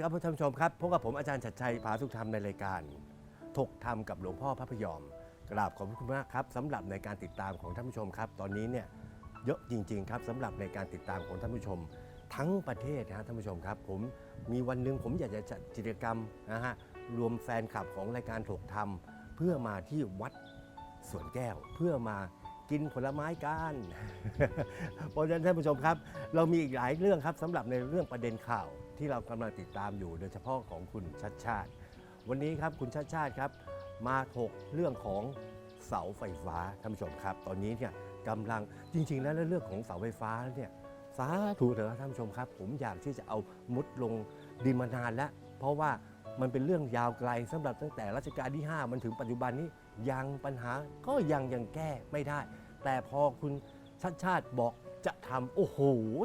ดีครับท่านผู้ชมครับพบกับผมอาจารย์ชัดชัยผาสุขธรรมในรายการ ถกธรรมกับหลวงพ่อพระพยอม กราบขอบพระคุณมากครับสำหรับในการติดตามของท่านผู้ชมครับ ตอนนี้เนี่ยเยอะจริง ๆ ครับสำหรับในการติดตามของท่านผู้ชม ทั้งประเทศนะฮะท่านผู้ชมครับ ผมมีวันหนึ่งผมอยากจะจัดกิจกรรมนะฮะรวมแฟนคลับของรายการถกธรรม เพื่อมาที่วัดสวนแก้ว เพื่อมากินผลไม้กันเพราะฉะนั้นท่านผู้ชมครับ เรามีอีกหลายเรื่องครับสำหรับในเรื่องประเด็นข่าว ที่เรากำลังติดตามอยู่โดยเฉพาะของคุณชัดชาติ วันนี้ครับคุณชัดชาติครับ มาถกเรื่องของเสาไฟฟ้าท่านผู้ชมครับ ตอนนี้เนี่ยกำลังจริง ๆ แล้วเรื่องของเสาไฟฟ้าเนี่ยสาธุเถอะท่านผู้ชมครับ ผมอยากที่จะเอามุดลงดินมานานแล้ว เพราะว่ามันเป็นเรื่องยาวไกลสำหรับตั้งแต่รัชกาลที่ 5 มันถึงปัจจุบันนี้ยังปัญหาก็ยังยังแก้ไม่ได้ แต่พอคุณชัดชาติบอก จะทำโอ้โห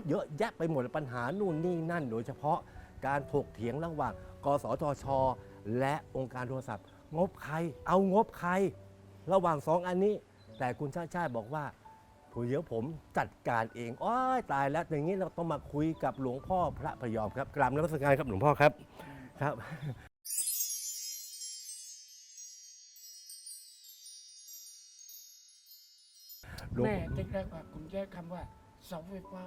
เยอะแยะไปหมดปัญหานู่นนี่นั่น โดยเฉพาะการถกเถียงระหว่าง กสทช และองค์การโทรศัพท์ งบใคร เอางบใคร ระหว่างสองอันนี้ แต่คุณชาติชาติบอกว่าเดี๋ยวผมจัดการเองอ้อยตายแล้วอย่างนี้เราต้องมาคุยกับหลวงพ่อพระพยอมครับกราบนมัสการครับหลวงพ่อครับครับหลวงแม่เจ๊กแรกว่าคุณใช้คำว่า เสาไฟฟ้า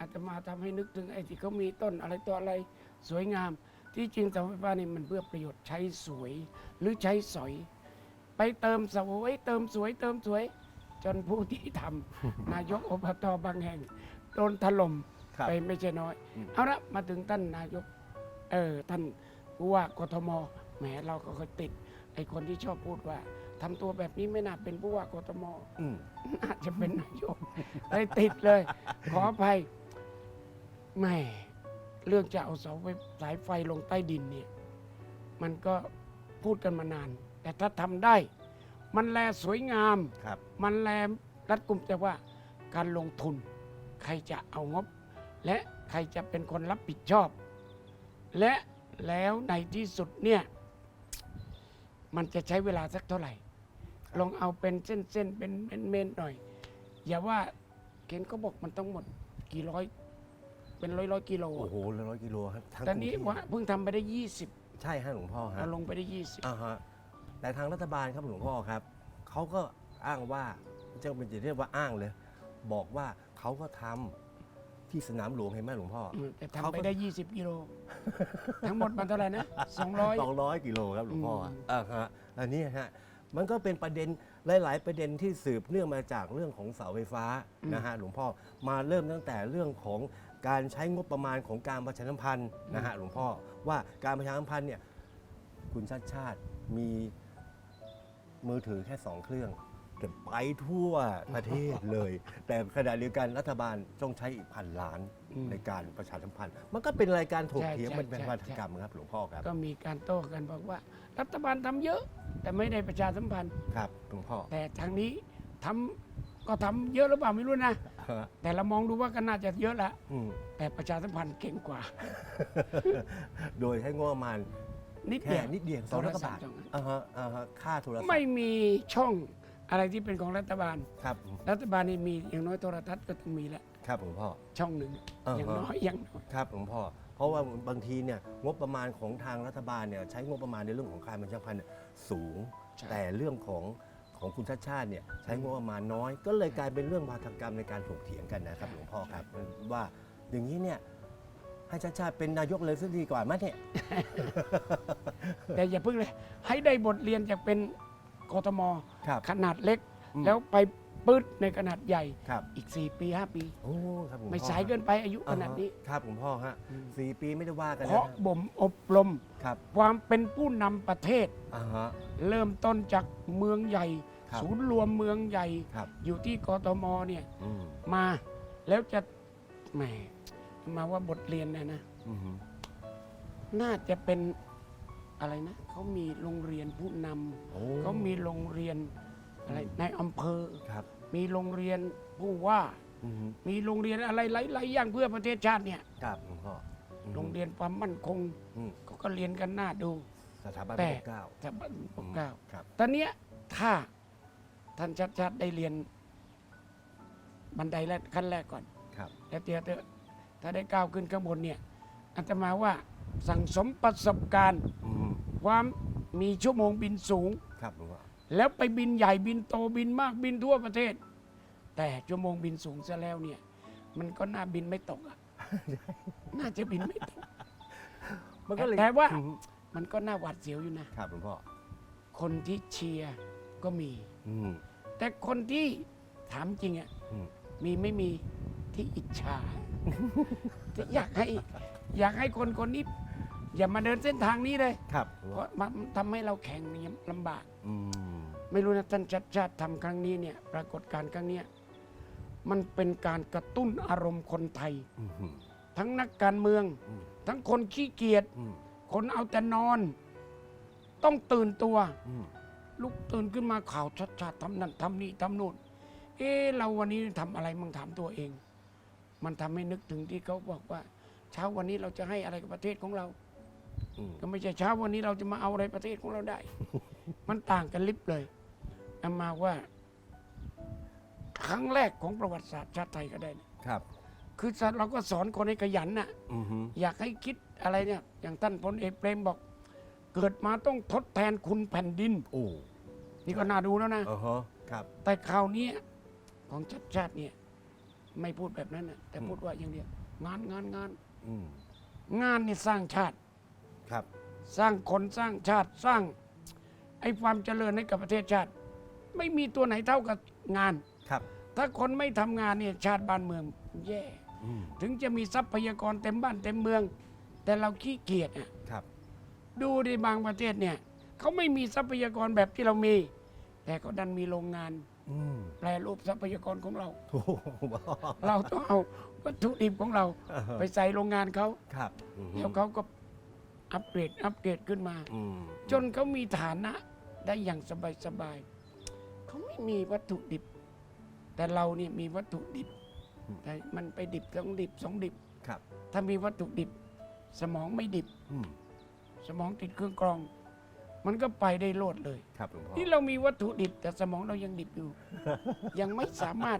อาตมาทำให้นึกถึงไอ้ที่เขามีต้นอะไรตัวอะไรสวยงาม ที่จริงเสาไฟฟ้านี่มันเพื่อประโยชน์ใช้สวยหรือใช้สอย ไปเติมสวยเติมสวยเติมสวย จนผู้ที่ทำนายกอบตบางแห่งโดนถล่มครับไปไม่ใช่น้อยอืมเอาละมาถึงท่านนายกเออท่านผู้ว่ากทมแหมเราก็เคยติดไอ้คนที่ชอบพูดว่า ทำตัวแบบนี้ไม่น่าเป็นผู้ว่ากทม อืมน่าจะเป็นนายกเลยติดเลย ขออภัยแหม่เรื่องจะเอาเสาไฟสายไฟลงใต้ดินเนี่ย มันก็พูดกันมานาน แต่ถ้าทำได้ มันแลสวยงาม ครับ มันแลรัดกุมแต่ว่าการลงทุน ใครจะเอางบ และใครจะเป็นคนรับผิดชอบ และแล้วในที่สุดเนี่ย มันจะใช้เวลาสักเท่าไหร่ ลองเอาเป็นเส้นๆ เป็นเป็นเมนหน่อย อย่าว่าเคนก็บอกมันต้องหมดกี่ร้อย เป็นร้อยร้อยกิโลโอ้โหร้อยกิโลครับทั้งตอนนี้กรุงเทพว่าเพิ่งทำไปได้ยี่สิบใช่ฮะหลวงพ่อฮะ เราลงไปได้ยี่สิบอ่าฮะแต่ทางรัฐบาลครับหลวงพ่อครับเขาก็อ้างว่าจะเป็นจะเรียกว่าอ้างเลย บอกว่าเขาก็ทำที่สนามหลวงเห็นไหมหลวงพ่อ แต่เขาทำก็ไปได้ยี่สิบกิโล ทั้งหมดมันเท่าไหร่นะสองร้อยสองร้อยกิโลครับหลวงพ่ออมอ่าฮะอันนี้ฮะ มันก็เป็นประเด็นหลาย ๆ ประเด็นที่สืบเนื่องมาจากเรื่องของเสาไฟฟ้านะฮะหลวงพ่อมาเริ่มตั้งแต่เรื่องของการใช้งบประมาณของการประชาสัมพันธ์นะฮะหลวงพ่อว่าการประชาสัมพันธ์เนี่ยคุณชาติชาติมีมือถือแค่สองเครื่องแต่ไปทั่วประเทศเลย แต่ขณะเดียวกันรัฐบาลต้องใช้อีกพันล้านอืม ในการประชาสัมพันธ์ มันก็เป็นรายการถกใช่เถียงใช่มันเป็นใช่ วัฒใช่กรรมครับหลวงพ่อครับ ก็มีการโต้กันบอกว่า รัฐบาลทำเยอะ แต่ไม่ได้ประชาสัมพันธ์ ครับหลวงพ่อแต่ทางนี้ทำก็ทำเยอะหรือเปล่าไม่รู้นะ ฮะแต่เรามองดูว่าก็น่าจะเยอะละอืม แต่ประชาสัมพันธ์เก่งกว่า โดยใช้งบประมาณนิดแค่เดียวนิดเดียวสองร้อยกว่าบาทโทรศัพท์สองอันอ่าฮะอ่าฮะค่าโทรศัพท์ไม่มีช่องอะไรที่เป็นของรัฐบาล ครับ รัฐบาลนี่มีอย่างน้อยโทรทัศน์ก็ต้องมีแล้ว ครับหลวงพ่อ ช่องหนึ่งอ่าฮะ อย่างน้อยอย่างน้อย ครับหลวงพ่อ เพราะว่าบางทีเนี่ยงบประมาณของทางรัฐบาลเนี่ยใช้งบประมาณในเรื่องของการประชาสัมพันธ์เนี่ยสูง ใช่ แต่เรื่องของของคุณชาติชาติเนี่ยใช้งบประมาณน้อย ก็เลยกลายเป็นเรื่องวาทกรรมในการถกเถียงกันนะครับหลวงพ่อครับว่าอย่างนี้เนี่ยให้ชาติชาติเป็นนายกเลยซะดีกว่าไหมเนี่ย แต่อย่าเพิ่งเลย ให้ได้บทเรียนจากเป็นกทมครับขนาดเล็ก อืมแล้วไป ปืดในขนาดใหญ่ครับอีก 4 ปี 5 ปี โอ้ครับหลวงพ่อไม่สายเกินไปอายุขนาดนี้ อ่ฮะครับหลวงพ่อฮะอืม สี่ปีไม่ได้ว่ากันเพนะราะบ่มอบรม ครับความเป็นผู้นำประเทศ อ่าฮะ เริ่มต้นจากเมืองใหญ่ ครับ ศูนย์รวมเมืองใหญ่ ครับอยู่ที่กทมเนี่ยอืมมาแล้วจะแหมมาว่าบทเรียนเนะนะ อืมน่าจะเป็นอะไรนะ เขามีโรงเรียนผู้นโอ้ำเขามีโรงเรียน อะไรในอำเภอ ครับมีโรงเรียนผู้ว่า อืมมีโรงเรียนอะไรหลายๆอย่างเพื่อประเทศชาติเนี่ย ครับหลวงพ่ออืมโรงเรียนความมั่นคงอืมเขาก็เรียนกันหน้าดู สถาบันพแต่ระปกเกล้าแต่บ้านปกเกล้า ครับตอนเนี้ยถ้าท่านชัดชัดๆได้เรียน บันไดแรกขั้นแรกก่อน ครับแล้วเดี๋ยวเดี๋ยวถ้าได้ก้าวขึ้นข้างบนเนี่ยอาตมาว่าสั่งสมประสบการณ์ อืมความมีชั่วโมงบินสูง ครับหลวงพ่อ แล้วไปบินใหญ่บินโตบินมากบินทั่วประเทศ แต่ชั่วโมงบินสูงซะแล้วเนี่ย มันก็น่าบินไม่ตกอะน่าจะบินไม่ตกมันก็เลยแต่ว่าอืมมันก็น่าหวาดเสียวอยู่นะครับหลวงพ่อคนที่เชียร์ก็มี อืม แต่คนที่ถามจริงอะอืม มีไม่มีที่อิจฉา ที่อยากให้ อยากให้คนคนนี้ อย่ามาเดินเส้นทางนี้เลย ครับหลวงเพพ่อราะมันทำให้เราแข่งเนี่ยลำบาก อืม ไม่รู้นะท่านชัดชาติทำครั้งนี้เนี่ยปรากฏการณ์ครั้งเนี้ยมันเป็นการกระตุ้นอารมณ์คนไทย อืมอืมทั้งนักการเมือง อืมทั้งคนขี้เกียจอืมคนเอาแต่นอน ต้องตื่นตัว อืมลุกตื่นขึ้นมาข่าวชัดชาติทำนั่นทำนี่ทำนู่น เอ๊ะเราวันนี้ทำอะไรมั่งถามตัวเอง มันทำให้นึกถึงที่เขาบอกว่า เช้าวันนี้เราจะให้อะไรกับประเทศของเรา อืมก็ไม่ใช่เช้าวันนี้เราจะมาเอาอะไรประเทศของเราได้ มันต่างกันลิบเลย อามาว่า ครั้งแรกของประวัติศาสตร์ชาติไทยก็ได้นะครับ คือเราก็สอนคนให้ขยันน่ะ อืมฮึอยากให้คิดอะไรเนี่ย อย่างท่านพลเอกเปรมบอก เกิดมาต้องทดแทนคุณแผ่นดิน โอ้นี่ก็น่าดูแล้วนะอ่าฮะครับ แต่คราวนี้ของชาติชาติเนี่ย ไม่พูดแบบนั้นนะแต่อืมพูดว่าอย่างเดียวงานงานงาน อืมงานนี่สร้างชาติ ครับ สร้างคนสร้างชาติสร้างไอ้ความเจริญให้กับประเทศชาติ ไม่มีตัวไหนเท่ากับงาน ครับ ถ้าคนไม่ทำงานเนี่ยชาติบ้านเมืองแย่ อืมถึงจะมีทรัพยากรเต็มบ้านเต็มเมือง แต่เราขี้เกียจอะครับ ดูในบางประเทศเนี่ยเขาไม่มีทรัพยากรแบบที่เรามี แต่ก็ดันมีโรงงาน อืมแปรรูปทรัพยากรของเรา โอ้โหเราต้องเอาวัตถุดิบของเราอ่าฮะไปใส่โรงงานเขาครับอืมฮึแล้วเขาก็อัปเกรดอัปเกรดขึ้นมา อืมจนเขามีฐานะได้อย่างสบายๆ เขาไม่มีวัตถุดิบ แต่เราเนี่ยมีวัตถุดิบแต่มันไปดิบสองดิบสองดิบครับ ถ้ามีวัตถุดิบ สมองไม่ดิบ อืมสมองติดเครื่องกรอง มันก็ไปได้โลดเลย ครับหลวงพ่อ นี่เรามีวัตถุดิบ แต่สมองเรายังดิบอยู่ ยังไม่สามารถ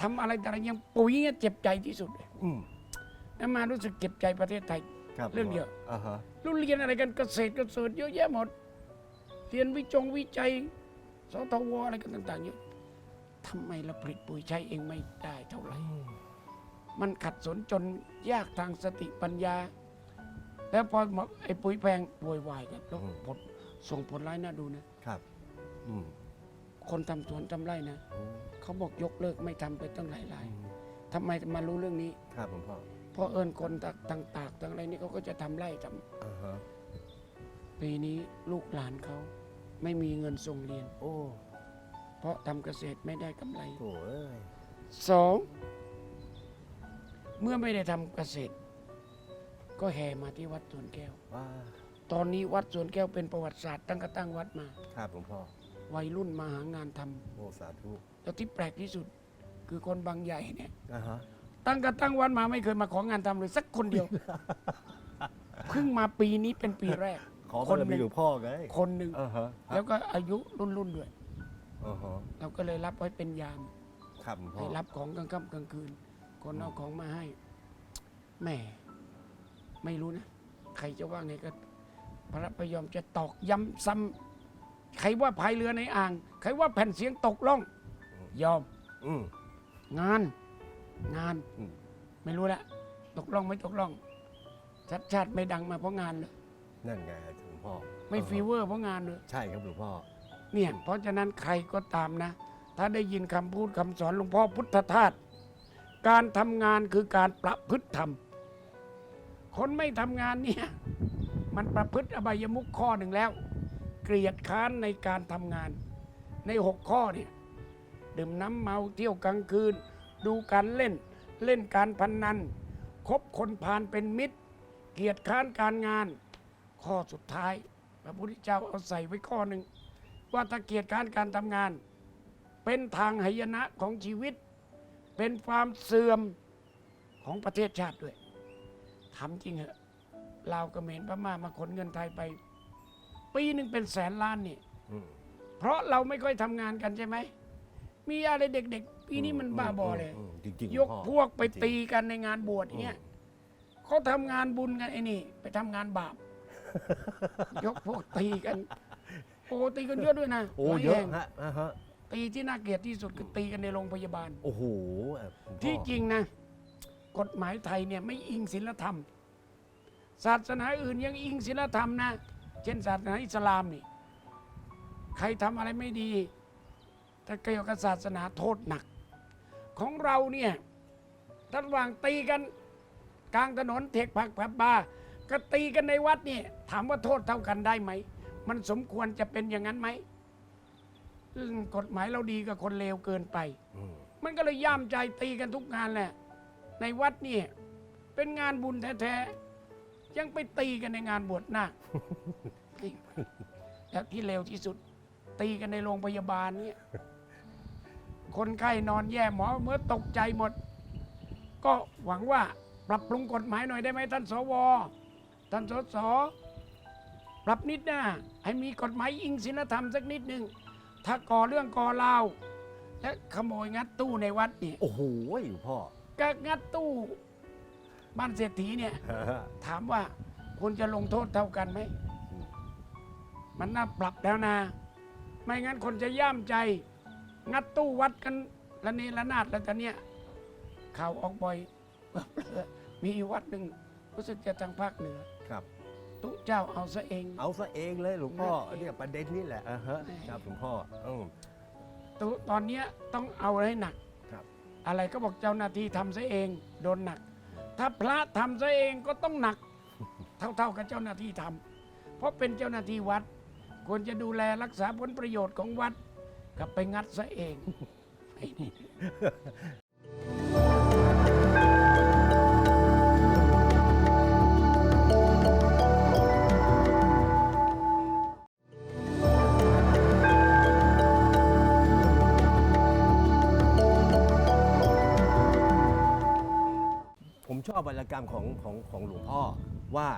ทำอะไรแต่อะไรยังปุ๋ยเนี่ยเจ็บใจที่สุดเลยอืมอามารู้สึกเจ็บใจประเทศไทย ครับเรื่องเดียวอ่าฮะรู้เรียนอะไรกันเกษตรเกษตรเยอะแยะหมด เรียนวิจงวิจัย สตวอะไรกันต่างๆเยอะทำไมเราผลิตปุ๋ยใช้เองไม่ได้เท่าไหร่อืมมันขัดสนจนยากทางสติปัญญา แล้วพอมาไอ้ปุ๋ยแพงโวยวายกันแล้วผลส่งผลร้ายน่าดูนะครับอืมคนทำสวนทำไร่นะโอ้เขาบอกยกเลิกไม่ทำไปตั้งหลายรายอืมทำไมมารู้เรื่องนี้ ครับหลวงพ่อเพราะเอิญคนต่างตากต่างอะไรนี่เขาก็จะทำไร่ทำอ่าฮะปีนี้ลูกหลานเขา ไม่มีเงินส่งเรียน โอ้ เพราะทำเกษตรไม่ได้กำไรโถเอ้ยสองเมื่อไม่ได้ทำเกษตร ก็แห่มาที่วัดสวนแก้วว่าตอนนี้วัดสวนแก้วเป็นประวัติศาสตร์ตั้งแต่ตั้งวัดมา ครับหลวงพ่อวัยรุ่นมาหางานทำโอ้สาธุแล้วที่แปลกที่สุด คือคนบางใหญ่เนี่ย อ่าฮะตั้งแต่ตั้งวัดมาไม่เคยมาของานทำเลยสักคนเดียว เพิ่งมาปีนี้เป็นปีแรก ขอคบานรหนึ่มีงหลวงพ่อไงคนหนึ่งอ่าฮะแล้วก็อายุรุ่นรุ่นๆด้วย อ่าฮะเราก็เลยรับไว้เป็นยามครับหลวงพ่ให้อรับของกลางค่ำกลางคืน คนเอาของมาให้แหม่ไม่รู้นะ ใครจะว่าไงก็พระพยอมจะตอกย้ำซ้ำใครว่าพายเรือในอ่าง ใครว่าแผ่นเสียงตกล่อง ยอม อืม งาน งาน อืม ไม่รู้ละตกล่องไม่ตกล่องชัดชาติไม่ดังมาเพราะงานเลย นั่นไงหลวงพ่อไม่อ่าฮะฟีเวอร์เพราะงานเลยใช่ครับหลวงพ่อ เนี่ยเพราะฉะนั้นใครก็ตามนะ ถ้าได้ยินคำพูดคำสอนหลวงพ่อพุทธทาสการทำงานคือการประพฤติธรรม คนไม่ทำงานเนี่ย มันประพฤติอบายมุขข้อหนึ่งแล้ว เกลียดค้านในการทำงาน ในหกข้อเนี่ย ดื่มน้ำเมาเที่ยวกลางคืน ดูการเล่น เล่นการพนนันคบคนพาลเป็นมิตร เกียรติค้านการงาน ข้อสุดท้าย พระพุทธเจ้าเอาใส่ไว้ข้อหนึ่ง ว่าตะเกียรติการการทำงาน เป็นทางหายนะของชีวิต เป็นความเสื่อมของประเทศชาติด้วยทำจริงเหอะลาวเขมรพม่ามาขนเงินไทยไป ปีหนึ่งเป็นแสนล้านนี่อืมเพราะเราไม่ค่อยทำงานกันใช่ไหม มีอะไรเด็ก ๆ ปีนี้มันบ้าบอเลยมจริงๆยกพ่อพวกไปจริงตีกันในงานบวชอย่างเงี้ยเขาทำงานบุญกันไอ้นี่ ไปทำงานบาป ยกพวกตีกันโอ้ตีกันเยอะด้วยนะโอ้หลาเยอะแห่งฮะอ่าฮะตีที่น่าเกลียดที่สุดคือตีกันในโรงพยาบาล โอ้โหเอ่อคุณพ่อที่จริงนะ กฎหมายไทยเนี่ยไม่อิงศีลธรรม ศาสนาอื่นยังอิงศีลธรรมนะ เช่นศาสนาอิสลามนี่ ใครทำอะไรไม่ดี ถ้าเกี่ยวกับศาสนาโทษหนัก ของเราเนี่ยท่านวางตีกัน กลางถนนเทกผักผับบาร์ ก็ตีกันในวัดเนี่ยถามว่าโทษเท่ากันได้ไหม มันสมควรจะเป็นอย่างนั้นไหมอืมกฎหมายเราดีกับคนเลวเกินไป อืมมันก็เลยย่ามใจตีกันทุกงานแหละ ในวัดนี่เป็นงานบุญแท้ๆ ยังไปตีกันในงานบวชนาคแล้วที่เลวที่สุด ตีกันในโรงพยาบาลเนี่ย คนไข้นอนแย่หมอเมื่อตกใจหมด ก็หวังว่าปรับปรุงกฎหมายหน่อยได้ไหมท่านสว ท่านสสปรับนิดนะให้มีกฎหมายอิงศีลธรรมสักนิดหนึ่งถ้าก่อเรื่องก่อราวและขโมยงัดตู้ในวัดเนี่ยโอ้โหพ่อก็งัดตู้บ้านเศรษฐีเนี่ย ถามว่าควรจะลงโทษเท่ากันไหม มันน่าปรับแล้วนะ ไม่งั้นคนจะย่ามใจ งัดตู้วัดกันละเนระนาดแล้วตอนเนี้ยข่าวออกบ่อย มีอยู่วัดหนึ่งรู้สึกจะทางภาคเหนือ ครับตู้เจ้าเอาซะเอง เอาซะเองเลยหลวงพ่อนั่นเองเนี่ยประเด็นนี้แหละอ่าฮะแหม่ครับหลวงพ่ออืมตู้ตอนเนี้ยต้องเอาให้หนักครับ อะไรก็บอกเจ้าหน้าที่ทำซะเอง โดนหนัก ถ้าพระทำซะเองก็ต้องหนัก เท่าๆกับเจ้าหน้าที่ทำเพราะเป็นเจ้าหน้าที่วัด ควรจะดูแลรักษาผลประโยชน์ของวัดกลับไปงัดซะเองไอ้นี่ ผมชอบวรรณกรรมของของของหลวงพ่อว่า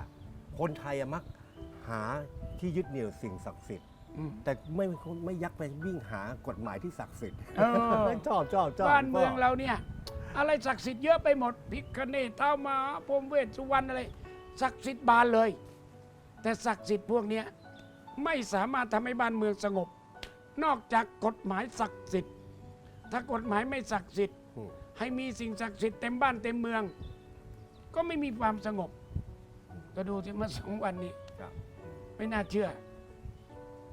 คนไทยอะมักหาที่ยึดเหนี่ยวสิ่งศักดิ์สิทธิ์ อืม แต่ไม่ไม่ยักไปวิ่งหากฎหมายที่ศักดิ์สิทธิ์เออ ชอบชอบชอบบ้านเมืองพ่เราเนี่ย อะไรศักดิ์สิทธิ์เยอะไปหมดพิคเนตเท้ามาพรหมเวสสุวรรณอะไรศักดิ์สิทธิ์บานเลย แต่ศักดิ์สิทธิ์พวกเนี้ยไม่สามารถทำให้บ้านเมืองสงบ นอกจากกฎหมายศักดิ์สิทธิ์ถ้ากฎหมายไม่ศักดิ์สิทธิ์ อืมให้มีสิ่งศักดิ์สิทธิ์เต็มบ้านเต็มเมือง ก็ไม่มีความสงบ ก็ดูที่เมื่อสองวันนี้ครับไม่น่าเชื่อ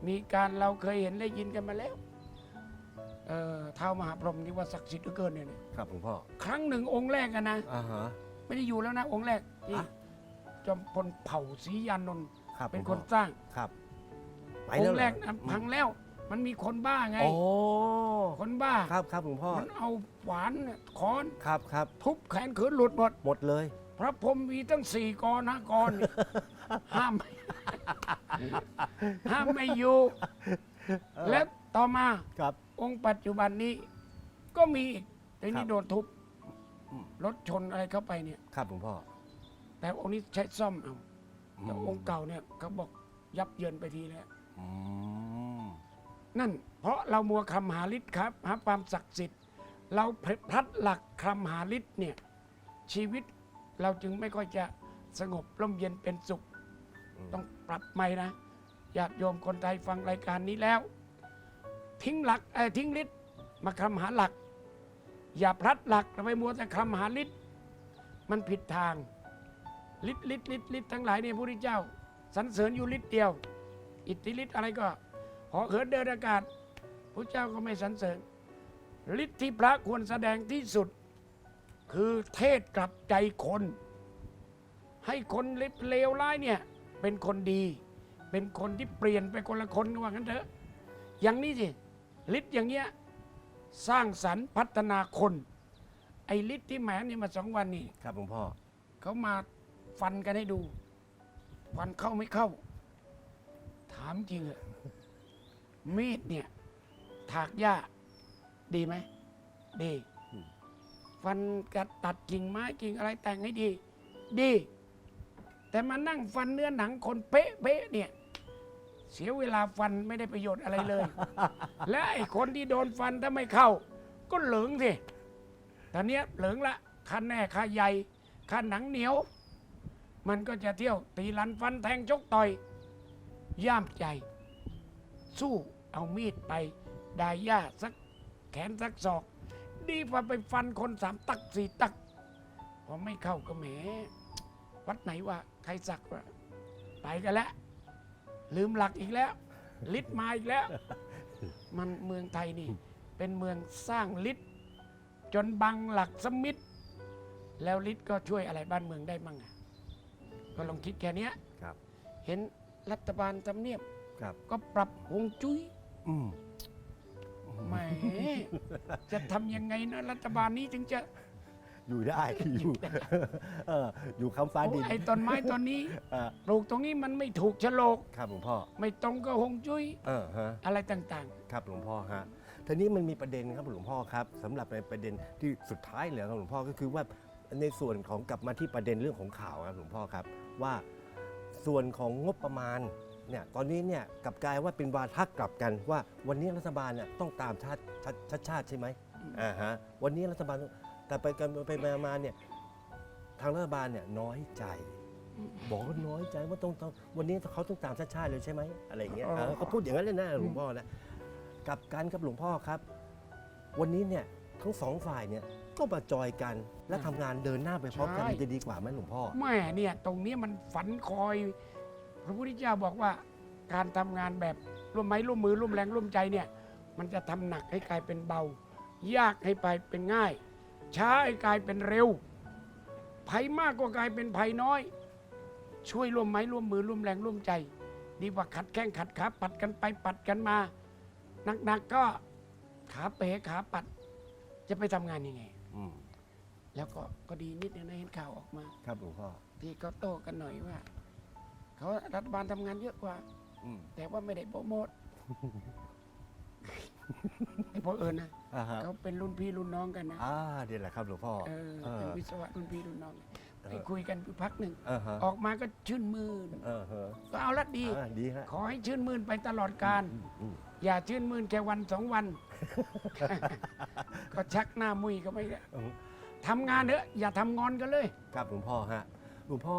มีการเราเคยเห็นได้ยินกันมาแล้วเอ่อท้าวมหาพรหมที่ว่าศักดิ์สิทธิ์เหลือเกินเนี่ยครับหลวงพ่อครั้งหนึ่งองค์แรกกันนะ อ่าฮะ ไม่ได้อยู่แล้วนะ องค์แรกที่อะ จอมพลเผ่าศรียานนท์ครับเป็นหลควนพ่อสร้าง ครับ ไปอแล้วงค์เหแรอกนะพังแล้ว มันมีคนบ้าไง โอ้คนบ้า ครับครับหลวงพ่อ มันเอาขวานเนี่ยค้อนครับครับทุบแขนขืนหลุดหมดหมดเลย พระพรหมมีตั้งสี่กรนะกรเนี่ยห้ามไม่ห้ามไม่อยู่ และต่อมาครับ องค์ปัจจุบันนี้ ก็มีอีกแต่ครันี่บโดนทุบอืม รถชนอะไรเข้าไปเนี่ย ครับหลวงพ่อ แต่องค์นี้ใช้ซ่อมเอาอืมแต่องค์เก่าเนี่ยเขาบอกยับเยินไปทีแล้ว อืมนั่น เพราะเรามัวคำหาฤทธิ์ครับหาความศักดิ์สิทธิ์ เราพลัดหลักคำหาฤทธิ์เนี่ยชีวิต เราจึงไม่ค่อยจะสงบร่มเย็นเป็นสุข ต้องปรับใหม่นะญาติโยมคนไทยฟังรายการนี้แล้ว ทิ้งหลักเอ้ยทิ้งฤทธิ์มาคำหาหลัก อย่าพลัดหลักเราไปมัวแต่คำหาฤทธิ์มันผิดทางฤทธิ์ฤทธิ์ฤทธิ์ฤทธิ์ทั้งหลายเนี่ยพระพุทธเจ้าสรรเสริญอยู่ฤทธิ์เดียว อิทธิฤทธิ์อะไรก็หอเหินเดินอากาศพระเจ้าก็ไม่สรรเสริญฤทธิ์ที่พระควรแสดงที่สุด คือเทศกลับใจคน ให้คนเลวร้ายเนี่ย เป็นคนดี เป็นคนที่เปลี่ยนไปคนละคนก็ว่างั้นเถอะ อย่างนี้สิฤทธิ์อย่างเงี้ยสร้างสรรค์พัฒนาคน ไอ้ฤทธิ์ที่แหมนี่มาสองวันนี่ครับหลวงพ่อ เขามาฟันกันให้ดูฟันเข้าไม่เข้าามจริงเหอะมีดเนี่ย ถากหญ้าดีไหมดีอืม ฟันกระตัดกิ่งไม้กิ่งอะไรแต่งให้ดี ดี แต่มานั่งฟันเนื้อหนังคนเป๊ะเป๊ะเนี่ย เสียเวลาฟันไม่ได้ประโยชน์อะไรเลย และไอ้คนที่โดนฟันถ้าไม่เข้า ก็เหลืองสิตอนเนี้ยเหลืองละคันแน่ขาใหญ่คันหนังเหนียว มันก็จะเที่ยว ตีลันฟันแทงชกต่อย ย่ามใจ สู้เอามีดไปดายย่าสักแขนสักศอก ดีกว่าไปฟันคนสามตักสี่ตัก พอไม่เข้าก็แหม วัดไหนวะใครสักวะไปกันแล้ว ลืมหลักอีกแล้วลิศมาอีกแล้ว มันเมืองไทยนี่ เป็นเมืองสร้างลิศจนบังหลักสมิธแล้วลิศก็ช่วยอะไรบ้านเมืองได้มั่งอะก็ลองคิดแค่เนี้ยครับ เห็นรัฐบาลทำเนียบ ครับ ก็ปรับฮวงจุ้ยอืม แหมจะทำยังไงนะรัฐบาลนี้ถึงจะอยู่ได้อยู่เอออยู่คำฟ้าโอ้ดินไอ้ต้นไม้ต้นนี้เออปลูกตรงนี้มันไม่ถูกโฉลก ครับหลวงพ่อไม่ตรงกับฮวงจุ้ยเออฮะ อะไรต่างครับหลวงพ่อฮะทีนี้มันมีประเด็นครับหลวงพ่อครับสำหรับในประเด็นที่สุดท้ายเลยครับหลวงพ่อก็คือว่าในส่วนของกลับมาที่ประเด็นเรื่องของข่าวครับหลวงพ่อครับว่าส่วนของงบประมาณ เนี่ยตอนนี้เนี่ยกลับกลายว่าเป็นวาทกลับกันว่าวันนี้รัฐบาลเนี่ยต้องตามชาติชาติชาติชาติใช่ไหมอ่าฮะวันนี้รัฐบาลต้องแต่ไปกันไปมามาเนี่ยทางรัฐบาลเนี่ยน้อยใจ บอกว่าน้อยใจว่าต้องต้องวันนี้เขาต้องตามชาติชาติเลยใช่ไหมอะไรอย่างเงี้ยอ๋อเออเขาพูดอย่างนั้นเลยนะหลวงพ่อนะกลับกันครับหลวงพ่อครับ วันนี้เนี่ยทั้งสองฝ่ายเนี่ยก็มาจอยกันและทำงานเดินหน้าไปพร้อมกันมันจะดีกว่าไหมหลวงพ่อๆแม่เนี่ยตรงนี้มันฝันคอยพ ระพุทธเจ้าบอกว่าการทำงานแบบร่วมไม้ร่วมมือร่วมแรงร่วมใจเนี่ยมันจะทำหนักให้กลายเป็นเบา ยากให้ไปเป็นง่าย ช้าให้กลายเป็นเร็วภัยมากก็กลายเป็นภัยน้อย ช่วยร่วมไม้ร่วมมือร่วมแรงร่วมใจ ดีกว่าขัดแข้งขัดขาปัดกันไปปัดกันมาหนักๆก็ขาเป๋ขาปัด จะไปทำงานยังไงอืมแล้วก็ก็ดีนิดนึงนะเห็นข่าวออกมา ครับหลวงพ่อที่เขาโต้กันหน่อยว่า เขารัฐบาลทำงานเยอะกว่า อืมแต่ว่าไม่ได้โปรโมท ไอ้พวกเอิญนะอ่าฮะเขาเป็นรุ่นพี่รุ่นน้องกันนะอ่าเดี๋ยวแหละครับหลวงพ่อเออเอเป็นอ วิศวะรุ่นพี่รุ่นน้องเออไปคุยกันอยู่พักหนึ่งเออฮะ ออกมาก็ชื่นมื่นเออฮะก็เอาละดี อ่าดีฮะขอให้ชื่นมื่นไปตลอดการอืมอืมอย่าชื่นมื่นแค่วันสองวัน ก็ชักหน้ามุยก็ไม่ได้เออทำงานเถอะอย่าทำงอนกันเลย ครับหลวงพ่อฮะหลวงพ่อ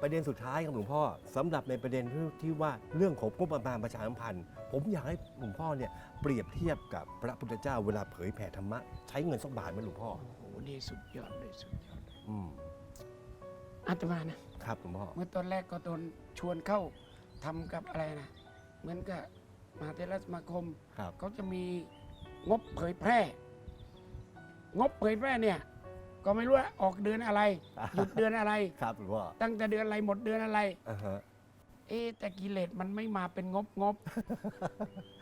ประเด็นสุดท้ายครับหลวงพ่อสำหรับในประเด็นที่ที่ว่าเรื่องของงบประมาณประชาสัมพันธ์ ผมอยากให้หลวงพ่อเนี่ยเปรียบเทียบกับพระพุทธเจ้าเวลาเผยแผ่ธรรมะ ใช้เงินสักบาทไหมหลวงพ่อโอ้โหนี่สุดยอดเลยสุดยอดอืมอาตมานะครับหลวงพ่อเมื่อตอนแรกก็โดนชวนเข้าทำกับอะไรนะเหมือนกับมหาเทรสมาคม ครับ เขาจะมีงบเผยแพร่ งบเผยแพร่เนี่ย ก็ไม่รู้ว่าออกเดือนอะไร หยุดเดือนอะไร ครับหลวงพ่อตั้งแต่เดือนอะไรหมดเดือนอะไร อ่าฮะเอ๊ะแต่กิเลสมันไม่มาเป็นงบงบ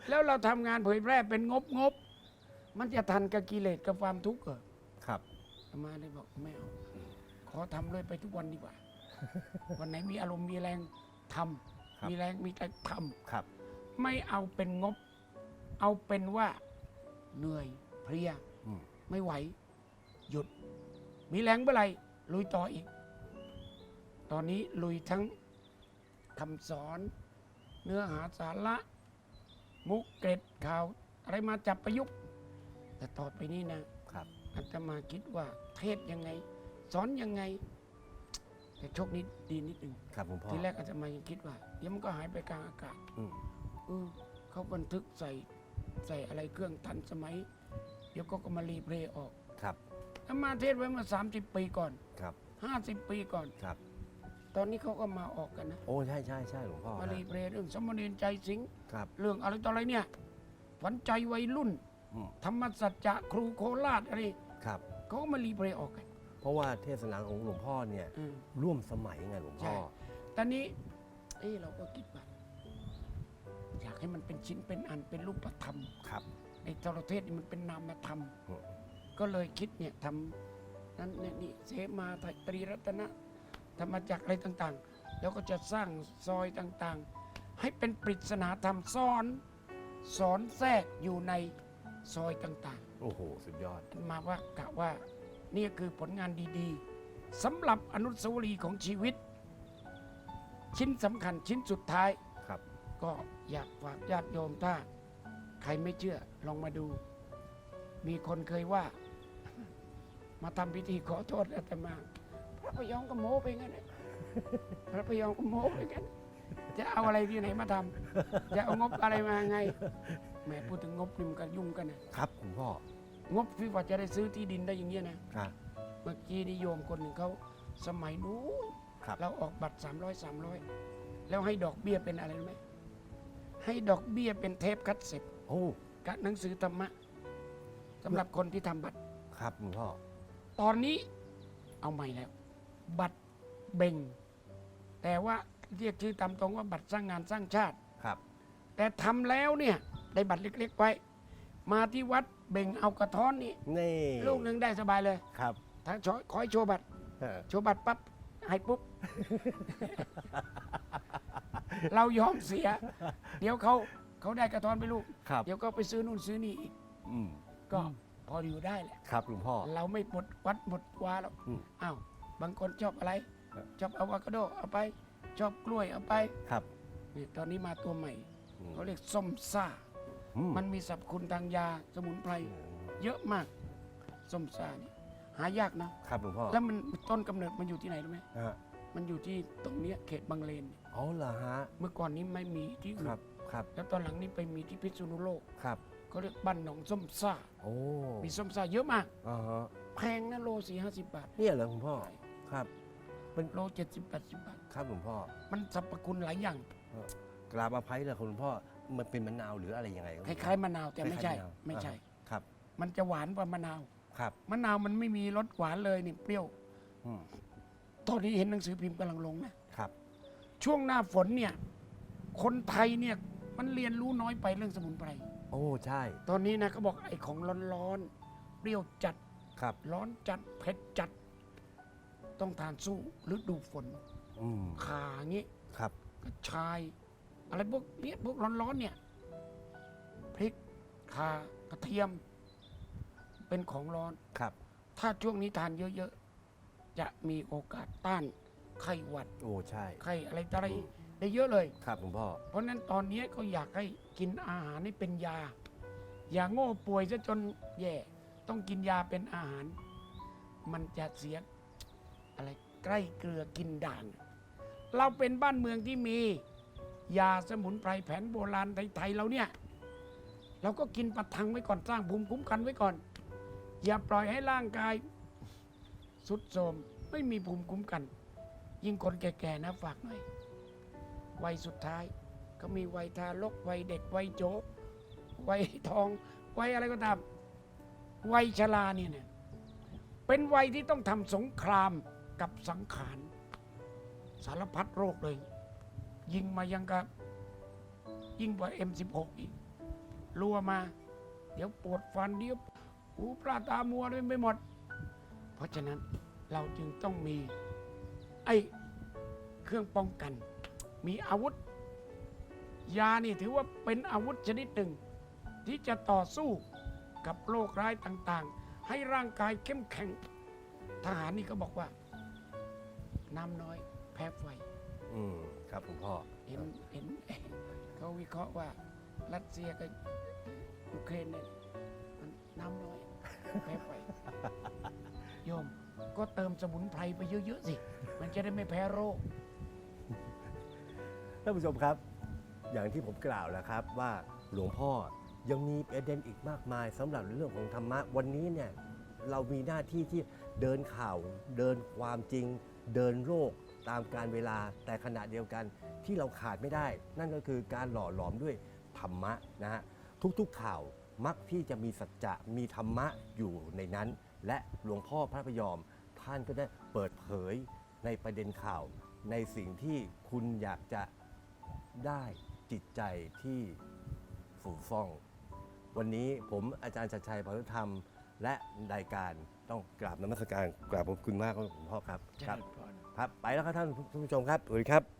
แล้วเราทำงานเผยแพร่เป็นงบงบ มันจะทันกับกิเลสกับความทุกข์เหรอครับ อามาเลยบอกไม่เอาขอทำเลยไปทุกวันดีกว่า วันไหนมีอารมณ์มีแรงทำครับ มีแรงมีใจทำ ครับ ไม่เอาเป็นงบ เอาเป็นว่าเหนื่อยเพลียอืม ไม่ไหว หยุด มีแรงเมื่อไหร่ลุยต่ออีก ตอนนี้ลุยทั้งคำสอน เนื้อหาสาระ มุกเกร็ดข่าว อะไรมาจับประยุกต์ แต่ต่อไปนี้นะครับอาตมาคิดว่าเทศยังไง สอนยังไง แต่โชคนี้ดีนิดหนึ่งครับหลวงพ่อทีแรกอาตมายังคิดว่าเดี๋ยวมันก็หายไปกลางอากาศอืมเออเขาบันทึกใส่ใส่อะไรเครื่องทันสมัย เดี๋ยวก็ก็มารีเพลย์ออก ครับ อามาเทศไว้เมื่อ30 ปีก่อน ครับ 50 ปีก่อน ครับ ตอนนี้เขาก็มาออกกันนะโอ้ใช่ใช่ใช่หลวงพ่อมาฮะรีเพลย์เรื่องสมณีนใจสิงห์ครับเรื่องอะไรต่ออะไรเนี่ยฝันใจวัยรุ่น อืมธรรมสัจจะครูโคราชอะไรครับ เขาก็มารีเพลย์ออกกันเพราะว่าเทศนาของหลวงพ่อเนี่ยอืม ร่วมสมัยไงหลวงพ่อ ใช่ ตอนนี้เอ้เราก็คิดว่าอยากให้มันเป็นชิ้นเป็นอันเป็นรูปธรรมครับไอ้โทรเทศนี่มันเป็นนามธรรม อืม ก็เลยคิดเนี่ยทำนั้นเนี่ยนี่เสมาไทยตรีรัตนะธรรมจักรอะไรต่างๆ แล้วก็จะสร้างซอยต่างๆ ให้เป็นปริศนาธรรมซ่อนสอนแทรกอยู่ในซอยต่างโอ้โห สุดยอด ๆ มาว่ากะว่านี่คือผลงานดีๆสำหรับอนุสาวรีย์ของชีวิต ชิ้นสำคัญชิ้นสุดท้าย ครับ ก็อยากฝากญาติโยมถ้า ใครไม่เชื่อลองมาดู มีคนเคยว่า มาทำพิธีขอโทษอาตมา พระพยอมก็โม้ไปงั้นน่ะพระพยอมก็โม้ไปงั้น จะเอาอะไรที่ไหนมาทำจะเอางบอะไรมาไงแหมพูดถึงงบนี่มันก็ยุ่งกันนะครับคุณพ่องบที่ว่าจะได้ซื้อที่ดินได้อย่างเงี้ยนะครับเมื่อกี้นิยมคนหนึ่งเขาสมัยนู้นครับ เราออกบัตร 300 300 แล้วให้ดอกเบี้ยเป็นอะไรรู้ไหมให้ดอกเบี้ยเป็นเทปคัดเซ็ตโอ้กับหนังสือธรรมะสำหรับคนที่ทำบัตร ครับคุณพ่อ ตอนนี้เอาใหม่แล้ว บัตรเบ่ง แต่ว่าเรียกชื่อตามตรงว่าบัตรสร้างงานสร้างชาติ ครับ แต่ทำแล้วเนี่ยได้บัตรเล็กๆไว้ มาที่วัดเบ่งเอากระท้อนนี่นี่ลูกหนึ่งได้สบายเลย ครับถ้าขอขอให้โชว์บัตร เออโชว์บัตรปั๊บให้ปุ๊บ เรายอมเสีย เดี๋ยวเขาเขาได้กระท้อนไปลูก ครับ เดี๋ยวก็ไปซื้อนู่นซื้อนี่อีก อืม ก็ พออยู่ได้แหละ ครับหลวงพ่อ เราไม่หมดวัดหมดวาแล้วอืมอ้าวบางคนชอบอะไร ครับ ชอบอะโวคาโดเอาไป ชอบกล้วยเอาไปครับนี่ตอนนี้มาตัวใหม่อืมเขาเรียกส้มซ่า อืมมันมีสรรพคุณทางยาสมุนไพร เยอะมากส้มซ่านี่หายากนะ ครับหลวงพ่อแล้วมันต้นกำเนิดมันอยู่ที่ไหนรู้ไหมฮะมันอยู่ที่ตรงเนี้ยเขตบางเลน อ๋อเหรอฮะเมื่อก่อนนี้ไม่มีที่คอื่รับนครับแล้วตอนหลังนี้ไปมีที่พิษณุโลก ครับ เขาเรียกบ้านหนองส้มซ่าโอ้มีส้มซ่าเยอะมาก อ่าฮะแพงนะโลสี่ห้าสิบบาทเนี่ยเหรอคุณพ่อครับ โลเจ็ดสิบแปดสิบบาท ครับหลวงพ่อมันสรรพคุณหลายอย่าง กราบอภัยเลยคุณพ่อมันเป็นมะนาวหรืออะไรยังไงคล้ายๆมะนาวแต่ไม่ใช่คล้ายๆมะนาวไม่ใช่ครับมันจะหวานกว่ามะนาวครับมะนาวมันไม่มีรสหวานเลยนี่เปรี้ยวอืมตอนนี้เห็นหนังสือพิมพ์กำลังลงนะ ครับช่วงหน้าฝนเนี่ย คนไทยเนี่ย มันเรียนรู้น้อยไปเรื่องสมุนไพร โอ้ใช่ตอนนี้นะเขาบอกไอ้ของร้อนๆ เปรี้ยวจัด ครับ ร้อนจัด เผ็ดจัด ต้องทานสู้ฤดูฝน อืมขาอย่างงี้ครับ กระชาย อะไรพวกเนี้ยพวกร้อนๆเนี่ย พริก ข่า กระเทียม เป็นของร้อน ครับ ถ้าช่วงนี้ทานเยอะ ๆ จะมีโอกาสต้านไข้หวัด โอ้ใช่ ไข้อะไรต่ออะไร ได้เยอะเลย ครับหลวงพ่อ เพราะฉะนั้นตอนนี้ก็อยากให้กินอาหารนี่เป็นยา อย่าโง่ป่วยซะจนแย่ ต้องกินยาเป็นอาหาร มันจะเสียอะไรใกล้เกลือกินด่าง เราเป็นบ้านเมืองที่มี ยาสมุนไพรแผนโบราณไทยๆเราเนี่ย เราก็กินประทังไว้ก่อนสร้างภูมิคุ้มกันไว้ก่อน อย่าปล่อยให้ร่างกายสุดโทรมไม่มีภูมิคุ้มกัน ยิ่งคนแก่ๆนะฝากหน่อย วัยสุดท้าย ก็มีวัยทารกวัยเด็กวัยโจวัยทองวัยอะไรก็ตามวัยชราเนี่ยเนี่ยเป็นวัยที่ต้องทำสงครามกับสังขาร สารพัดโรคเลย ยิงมายังกับยิ่งกว่า M16 อีกรัวมา เดี๋ยวปวดฟันเดี๋ยวหูปลาตามัวด้วยไม่หมด เพราะฉะนั้นเราจึงต้องมีไอ้เครื่องป้องกัน มีอาวุธ ยานี่ถือว่าเป็นอาวุธชนิดหนึ่ง ที่จะต่อสู้กับโรคร้ายต่างๆ ให้ร่างกายเข้มแข็ง ทหารนี่ก็บอกว่า น้ำน้อยแพ้ไฟ อืมครับหลวงพ่อเห็นเห็นเขาวิเคราะห์ว่า รัสเซียกับยูเครนเนี่ยมันน้ำน้อยแพ้ไฟโยมก็เติมสมุนไพรไปเยอะๆสิ มันจะได้ไม่แพ้โรค ท่านผู้ชมครับ อย่างที่ผมกล่าวแล้วครับว่าหลวงพ่อยังมีประเด็นอีกมากมายสำหรับเรื่องของธรรมะวันนี้เนี่ยเรามีหน้าที่ที่เดินข่าว เดินความจริง เดินโลกตามการเวลาแต่ขณะเดียวกันที่เราขาดไม่ได้ นั่นก็คือการหล่อหลอมด้วยธรรมะนะฮะทุกๆข่าวมักที่จะมีสัจจะมีธรรมะอยู่ในนั้น และหลวงพ่อพระพยอม ท่านก็ได้เปิดเผยในประเด็นข่าว ในสิ่งที่คุณอยากจะ ได้จิตใจที่ฝูฟ่อง วันนี้ผมอาจารย์ชัดชัยพานุธรรม และรายการต้องกราบนมัสการกราบขอบคุณมากครับหลวงพ่อครับเจครัริบญพรครับไปแล้วครับท่านผู้ชมครับสวัสดีครับ